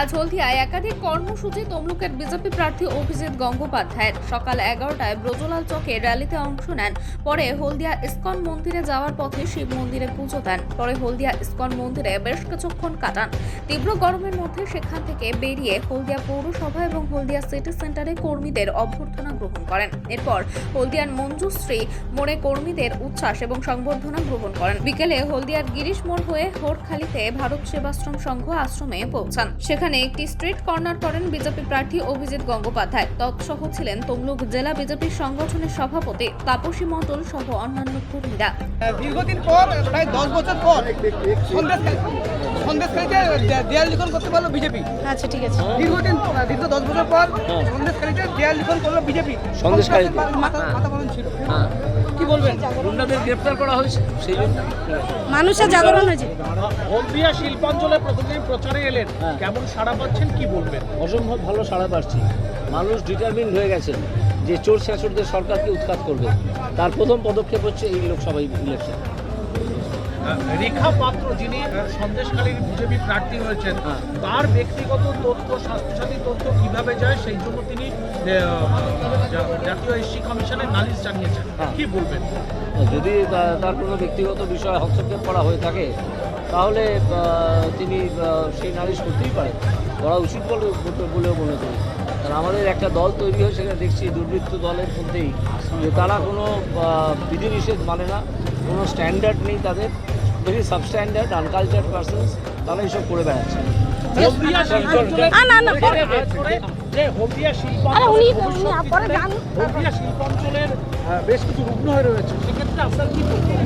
আজ হলদিয়ায় একাধিক কর্মসূচি তমলুকের বিজেপি প্রার্থী অভিজিৎ গঙ্গোপাধ্যায়ের। সকাল এগারোটায় ব্রজলাল চকে র্যালিতে অংশ নেন। পরে হলদিয়া ইস্কন মন্দিরে যাওয়ার পথে শিব মন্দিরে পুজো দেন। পরে হলদিয়া ইস্কন মন্দিরে বেশ কিছুক্ষণ কাটান। তীব্র গরমের মধ্যে সেখান থেকে বেরিয়ে হলদিয়া পৌরসভা এবং হলদিয়া সিটি সেন্টারে কর্মীদের অভ্যর্থনা গ্রহণ করেন। এরপর হলদিয়ার মঞ্জুশ্রী মোড়ে কর্মীদের উচ্ছ্বাস এবং সংবর্ধনা গ্রহণ করেন। বিকেলে হলদিয়ার গিরিশ মোড় হয়ে হোটখালিতে ভারত সেবাশ্রম সংঘ আশ্রমে পৌঁছান। সেখানে একটি স্ট্রিট কর্নার করেন বিজেপি প্রার্থী অভিজিৎ গঙ্গোপাধ্যায়। তৎসহ ছিলেন তমলুক জেলা বিজেপি সংগঠনের সভাপতি তাপসী মণ্ডল সহ অন্যান্য কর্মীরা। দীর্ঘদিন পর, প্রায় দশ বছর পর দেয়াল লিখন করতে পারল বিজেপি। আচ্ছা ঠিক আছে। দীর্ঘদিন দীর্ঘ দশ বছর পর সন্দেশখালীতে দেয়াল লিখন করল বিজেপি? মাথা ছিল। হ্যাঁ। কি বলবেন? গুন্ডাদের গ্রেপ্তার করা হয়েছে সেই জন্য। মানুষের জাগরণ হয়েছে। হলদিয়া শিল্পাঞ্চলে প্রথমে প্রচারে এলেন। হ্যাঁ। কেমন সাড়া পাচ্ছেন কি বলবেন? অসম্ভব ভালো সাড়া পাচ্ছি। মানুষ ডিটারমিন হয়ে গেছেন যে চোর শাসুরদের সরকারকে উৎখাত করবে। তার প্রথম পদক্ষেপ হচ্ছে এই লোকসভা ইলেকশন রেখা পাত্র যিনি সন্দেশকালীর বিজেপি প্রার্থী হয়েছেন হ্যাঁ। তার ব্যক্তিগত তথ্য স্বাস্থ্যসাথী তথ্য কীভাবে যায় সেই জন্য তিনি জাতীয় এসসি কমিশনে নালিশ জানিয়েছেন। হ্যাঁ। কি বলবেন? যদি তার কোনো ব্যক্তিগত বিষয়ে হস্তক্ষেপ করা হয়ে থাকে তাহলে তিনি সেই নালিশ করতেই পারেন। করা উচিত বলে বলেও মনে করি। কারণ আমাদের একটা দল তৈরি হয়ে সেখানে দেখছি দুর্বৃত্ত দলের মধ্যেই। যে তারা কোনো বিধিনিষেধ মানে না কোনো স্ট্যান্ডার্ড নেই তাদের। ভেরি সাবস্ট্যান্ডার্ড আনকালচার পার্সনস তারা এইসব করে বেড়াচ্ছে। বেশ কিছু রুগ্ন হয়ে রয়েছে।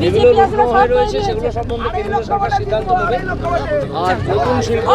যেগুলো রুগ্ন হয়ে সেগুলো। সম্বন্ধে কেন্দ্রীয় সরকার সিদ্ধান্ত নেবে। আর নতুন শিল্প!